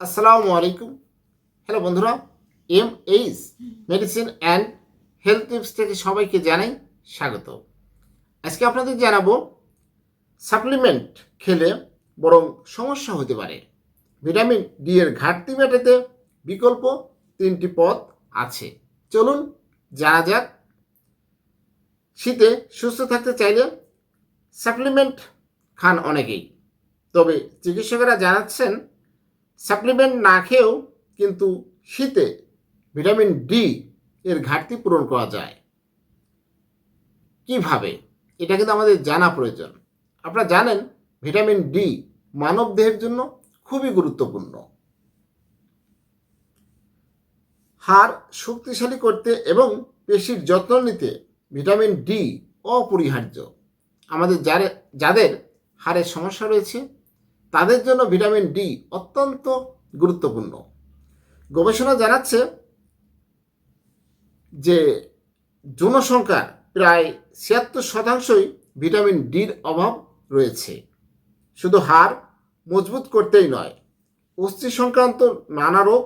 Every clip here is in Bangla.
আসসালামু আলাইকুম। হ্যালো বন্ধুরা। M H medicine and health tips থেকে সবাইকে জানাই স্বাগত। আজকে আপনাদের জানাব সাপ্লিমেন্ট খেলে বরং সমস্যা হতে পারে। ভিটামিন ডি এর ঘাটতি মেটাতে বিকল্প তিনটি পথ আছে। চলুন জানা যাক। শীতে সুস্থ থাকতে চাইলে সাপ্লিমেন্ট খান অনেকেই। তবে চিকিৎসকেরা জানাচ্ছেন সাপ্লিমেন্ট না খেয়েও কিন্তু শীতে ভিটামিন ডি এর ঘাটতি পূরণ করা যায়। কীভাবে? এটা কিন্তু আমাদের জানা প্রয়োজন। আপনারা জানেন ভিটামিন ডি মানব দেহের জন্য খুবই গুরুত্বপূর্ণ। হাড় শক্তিশালী করতে এবং পেশির যত্ন নিতে ভিটামিন ডি অপরিহার্য। আমাদের যারা যাদের হাড়ের সমস্যা রয়েছে তাদের জন্য ভিটামিন ডি অত্যন্ত গুরুত্বপূর্ণ। গবেষণা জানাচ্ছে যে জনসংখ্যার প্রায় ছিয়াত্তর শতাংশই ভিটামিন ডির অভাব রয়েছে। শুধু হাড় মজবুত করতেই নয়, অস্থি সংক্রান্ত নানা রোগ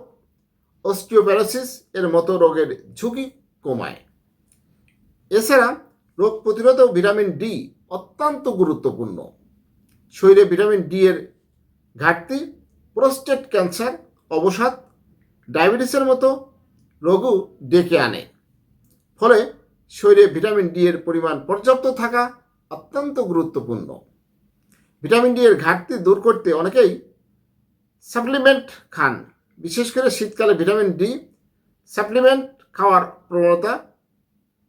অস্টিওপ্যারোসিস এর মতো রোগের ঝুঁকি কমায়। এছাড়া রোগ প্রতিরোধেও ভিটামিন ডি অত্যন্ত গুরুত্বপূর্ণ। শরীরে ভিটামিন ডি এর ঘাটতি প্রোস্টেট ক্যান্সার অবসাদ ডায়াবেটিসের মতো রোগও ডেকে আনে। ফলে শরীরে ভিটামিন ডি এর পরিমাণ পর্যাপ্ত থাকা অত্যন্ত গুরুত্বপূর্ণ। ভিটামিন ডি এর ঘাটতি দূর করতে অনেকেই সাপ্লিমেন্ট খান। বিশেষ করে শীতকালে ভিটামিন ডি সাপ্লিমেন্ট খাওয়ার প্রবণতা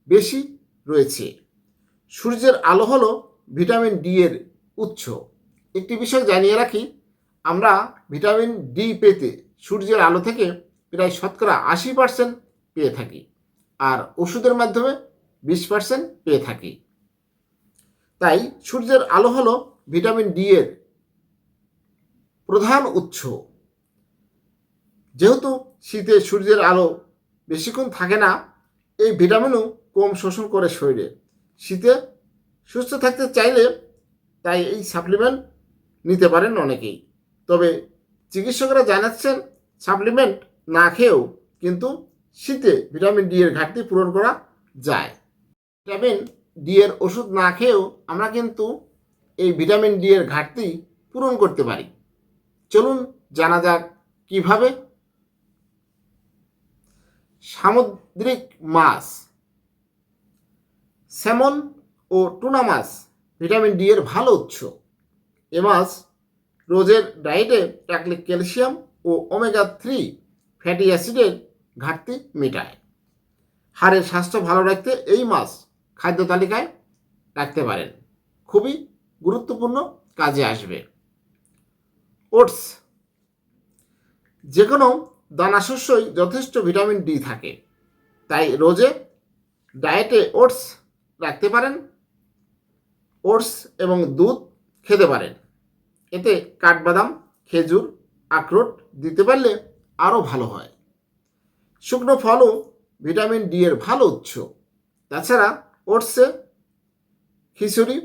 বেশি রয়েছে। সূর্যের আলো হলো ভিটামিন ডি এর উৎস। একটি বিষয় জানিয়ে রাখি আমরা ভিটামিন ডি পেতে সূর্যের আলো থেকে প্রায় শতকরা আশি পার্সেন্ট পেয়ে থাকি আর ওষুধের মাধ্যমে বিশ পার্সেন্ট পেয়ে থাকি। তাই সূর্যের আলো হলো ভিটামিন ডি এর প্রধান উৎস। যেহেতু শীতে সূর্যের আলো বেশিক্ষণ থাকে না, এই ভিটামিনও কম শোষণ করে শরীরে। শীতে সুস্থ থাকতে চাইলে তাই এই সাপ্লিমেন্ট নিতে পারেন অনেকেই। তবে চিকিৎসকরা জানাচ্ছেন সাপ্লিমেন্ট না খেয়েও কিন্তু শীতে ভিটামিন ডি এর ঘাটতি পূরণ করা যায়। ভিটামিন ডি এর ওষুধ না খেয়েও আমরা কিন্তু এই ভিটামিন ডি এর ঘাটতি পূরণ করতে পারি। চলুন জানা যাক কীভাবে। সামুদ্রিক মাছ স্যামন ও টুনা মাছ ভিটামিন ডি এর ভালো উৎস। এ মাছ রোজের ডায়েটে রাখলে ক্যালসিয়াম ও ওমেগা থ্রি ফ্যাটি অ্যাসিডের ঘাটতি মেটায়। হাড়ের স্বাস্থ্য ভালো রাখতে এই মাছ খাদ্য তালিকায় রাখতে পারেন। খুবই গুরুত্বপূর্ণ কাজে আসবে। ওটস। যে কোনো দানা শস্যই যথেষ্ট ভিটামিন ডি থাকে। তাই রোজে ডায়েটে ওটস রাখতে পারেন। ওটস এবং দুধ খেতে পারেন। এতে কাঠবাদাম, খেজুর, আখরোট দিতে পারলে আরও ভালো হয়। শুকনো ফলও ভিটামিন ডি এর ভালো উৎস। তাছাড়া ওটসে খিচুড়ি,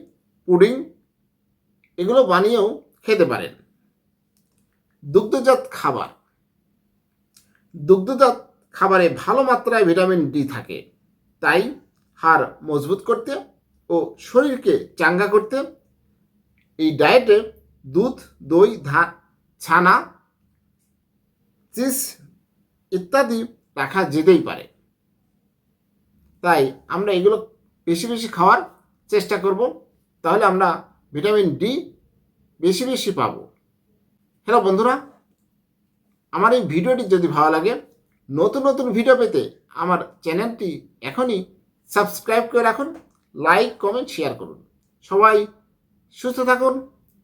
পুডিং এগুলো বানিয়েও খেতে পারেন। দুগ্ধজাত খাবার। দুগ্ধজাত খাবারে ভালো মাত্রায় ভিটামিন ডি থাকে। তাই হাড় মজবুত করতে ও শরীরকে চাঙ্গা করতে এই ডায়েটে দুধ, দই ছানা, চিজ ইত্যাদি রাখা যেতেই পারে। তাই আমরা এগুলো বেশি বেশি খাওয়ার চেষ্টা করব। তাহলে আমরা ভিটামিন ডি বেশি বেশি পাব। হ্যালো বন্ধুরা, আমার এই ভিডিওটি যদি ভালো লাগে, নতুন নতুন ভিডিও পেতে আমার চ্যানেলটি এখনই সাবস্ক্রাইব করে রাখুন, লাইক, কমেন্ট, শেয়ার করুন। সবাই সুস্থ থাকুন